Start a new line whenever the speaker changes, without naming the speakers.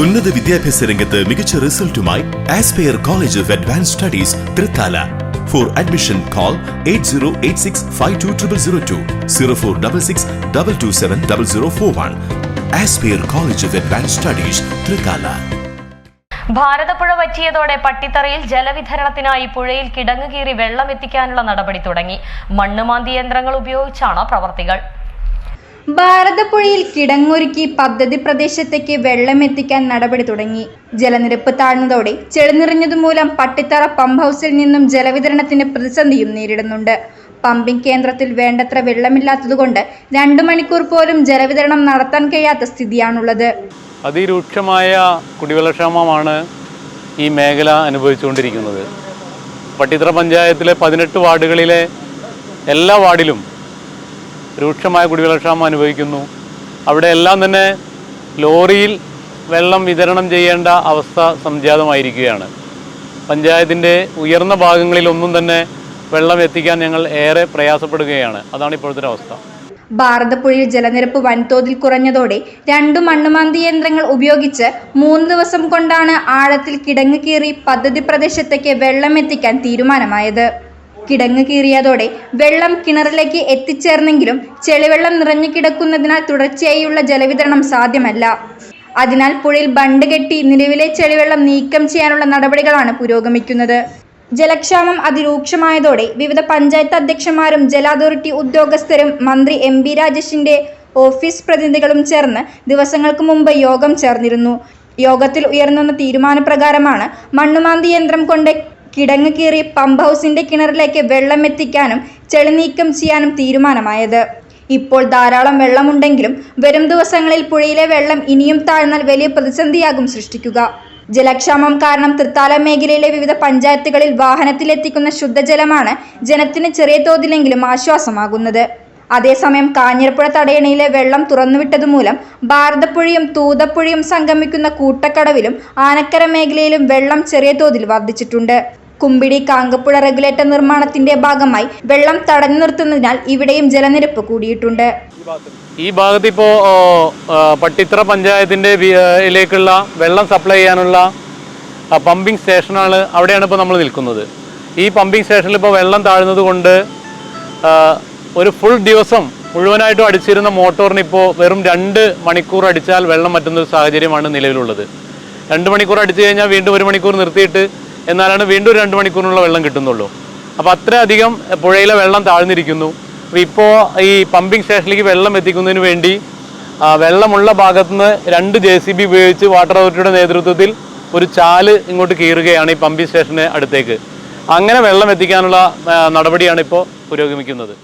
ഉന്നത വിദ്യാഭ്യാസ രംഗത്ത് മികച്ച റിസൾട്ടുമായി Aspire college of advance studies Thrithala. For admission call eight zero eight six five two triple zero two zero four double six double two seven double zero four one Aspire college of advance studies Thrithala.
Bharathappuzha വറ്റിയതോടെ പട്ടിത്തറയിൽ ജലവിതരണത്തിനായി പുഴയിൽ കിടങ്ങ് കീറി വെള്ളം എത്തിക്കാനുള്ള നടപടി തുടങ്ങി. മണ്ണുമാന്തി യന്ത്രങ്ങൾ ഉപയോഗിച്ചാണ് പ്രവർത്തികൾ.
ഭാരതപ്പുഴയിൽ കിടങ്ങൊരുക്കി പദ്ധതി പ്രദേശത്തേക്ക് വെള്ളം എത്തിക്കാൻ നടപടി തുടങ്ങി. ജലനിരപ്പ് താഴ്ന്നതോടെ ചെളിനിറഞ്ഞതുമൂലം പട്ടിത്തറ പമ്പ് ഹൗസിൽ നിന്നും ജലവിതരണത്തിന് പ്രതിസന്ധിയും നേരിടുന്നുണ്ട്. പമ്പിംഗ് കേന്ദ്രത്തിൽ വേണ്ടത്ര വെള്ളമില്ലാത്തതുകൊണ്ട് രണ്ടു മണിക്കൂർ പോലും ജലവിതരണം നടത്താൻ കഴിയാത്ത സ്ഥിതിയാണുള്ളത്.
അതിരൂക്ഷമായ കുടിവെള്ളക്ഷാമമാണ് ഈ മേഖല അനുഭവിച്ചുകൊണ്ടിരിക്കുന്നത്. പട്ടിത്തറ പഞ്ചായത്തിലെ പതിനെട്ട് വാർഡുകളിലെ എല്ലാ വാർഡിലും രൂക്ഷമായ കുടിവെള്ളക്ഷാമം അനുഭവിക്കുന്നു. അവിടെ എല്ലാം തന്നെ ലോറിയിൽ വെള്ളം വിതരണം ചെയ്യേണ്ട അവസ്ഥ സംജാതമായിരിക്കുകയാണ്. പഞ്ചായത്തിന്റെ ഉയർന്ന ഭാഗങ്ങളിലൊന്നും തന്നെ വെള്ളം എത്തിക്കാൻ ഞങ്ങൾ ഏറെ പ്രയാസപ്പെടുകയാണ്. അതാണ് ഇപ്പോഴത്തെ അവസ്ഥ.
ഭാരതപ്പുഴയിൽ ജലനിരപ്പ് വൻതോതിൽ കുറഞ്ഞതോടെ രണ്ടു മണ്ണുമാന്തി യന്ത്രങ്ങൾ ഉപയോഗിച്ച് മൂന്ന് ദിവസം കൊണ്ടാണ് ആഴത്തിൽ കിടങ്ങ് കീറി പദ്ധതി പ്രദേശത്തേക്ക് വെള്ളം എത്തിക്കാൻ തീരുമാനമായത്. കിടങ്ങ് കീറിയതോടെ വെള്ളം കിണറിലേക്ക് എത്തിച്ചേർന്നെങ്കിലും ചെളിവെള്ളം നിറഞ്ഞു കിടക്കുന്നതിനാൽ തുടർച്ചയായുള്ള ജലവിതരണം സാധ്യമല്ല. അതിനാൽ പുഴയിൽ ബണ്ട് കെട്ടി നിലവിലെ ചെളിവെള്ളം നീക്കം ചെയ്യാനുള്ള നടപടികളാണ് പുരോഗമിക്കുന്നത്. ജലക്ഷാമം അതിരൂക്ഷമായതോടെ വിവിധ പഞ്ചായത്ത് അധ്യക്ഷന്മാരും ജല അതോറിറ്റി ഉദ്യോഗസ്ഥരും മന്ത്രി എം ബി രാജേഷിന്റെ ഓഫീസ് പ്രതിനിധികളും ചേർന്ന് ദിവസങ്ങൾക്ക് മുമ്പ് യോഗം ചേർന്നിരുന്നു. യോഗത്തിൽ ഉയർന്നുവന്ന തീരുമാനപ്രകാരമാണ് മണ്ണുമാന്തി യന്ത്രം കൊണ്ട് കിടങ്ങ് കീറി പമ്പ് ഹൗസിന്റെ കിണറിലേക്ക് വെള്ളം എത്തിക്കാനും ചെളിനീക്കം ചെയ്യാനും തീരുമാനമായത്. ഇപ്പോൾ ധാരാളം വെള്ളമുണ്ടെങ്കിലും വരും ദിവസങ്ങളിൽ പുഴയിലെ വെള്ളം ഇനിയും താഴ്ന്നാൽ വലിയ പ്രതിസന്ധിയാകും സൃഷ്ടിക്കുക. ജലക്ഷാമം കാരണം തൃത്താല മേഖലയിലെ വിവിധ പഞ്ചായത്തുകളിൽ വാഹനത്തിലെത്തിക്കുന്ന ശുദ്ധജലമാണ് ജനത്തിന് ചെറിയ തോതിലെങ്കിലും ആശ്വാസമാകുന്നത്. അതേസമയം കാഞ്ഞിരപ്പുഴ തടയണയിലെ വെള്ളം തുറന്നുവിട്ടതുമൂലം ഭാരതപ്പുഴയും തൂതപ്പുഴയും സംഗമിക്കുന്ന കൂട്ടക്കടവിലും ആനക്കര മേഖലയിലും വെള്ളം ചെറിയ തോതിൽ വർദ്ധിച്ചിട്ടുണ്ട്. കുമ്പിടി കാങ്കപ്പുഴ റെഗുലേറ്റർ നിർമ്മാണത്തിന്റെ ഭാഗമായി വെള്ളം തടഞ്ഞു നിർത്തുന്നതിനാൽ ഇവിടെയും ജലനിരപ്പ് കൂടിയിട്ടുണ്ട്.
ഈ ഭാഗത്ത് ഇപ്പോ പട്ടിത്ര പഞ്ചായത്തിന്റെ ഇതിലേക്കുള്ള വെള്ളം സപ്ലൈ ചെയ്യാനുള്ള പമ്പിംഗ് സ്റ്റേഷനാണ് അവിടെയാണ് ഇപ്പോൾ നമ്മൾ നിൽക്കുന്നത്. ഈ പമ്പിംഗ് സ്റ്റേഷനിൽ ഇപ്പോൾ വെള്ളം താഴ്ന്നത് കൊണ്ട് ഒരു ഫുൾ ദിവസം മുഴുവനായിട്ടും അടിച്ചിരുന്ന മോട്ടോറിന് ഇപ്പോൾ വെറും രണ്ട് മണിക്കൂർ അടിച്ചാൽ വെള്ളം പറ്റുന്ന ഒരു സാഹചര്യമാണ് നിലവിലുള്ളത്. രണ്ട് മണിക്കൂർ അടിച്ചു കഴിഞ്ഞാൽ വീണ്ടും ഒരു മണിക്കൂർ നിർത്തിയിട്ട് എന്നാലാണ് വീണ്ടും രണ്ട് മണിക്കൂറിനുള്ള വെള്ളം കിട്ടുന്നുള്ളൂ. അപ്പോൾ അത്രയധികം പുഴയിലെ വെള്ളം താഴ്ന്നിരിക്കുന്നു. അപ്പോൾ ഇപ്പോൾ ഈ പമ്പിംഗ് സ്റ്റേഷനിലേക്ക് വെള്ളം എത്തിക്കുന്നതിന് വേണ്ടി വെള്ളമുള്ള ഭാഗത്തുനിന്ന് രണ്ട് ജെ സി ബി ഉപയോഗിച്ച് വാട്ടർ അതോറിറ്റിയുടെ നേതൃത്വത്തിൽ ഒരു ചാൽ ഇങ്ങോട്ട് കീറുകയാണ് ഈ പമ്പിംഗ് സ്റ്റേഷന് അടുത്തേക്ക്. അങ്ങനെ വെള്ളം എത്തിക്കാനുള്ള നടപടിയാണ് ഇപ്പോൾ പുരോഗമിക്കുന്നത്.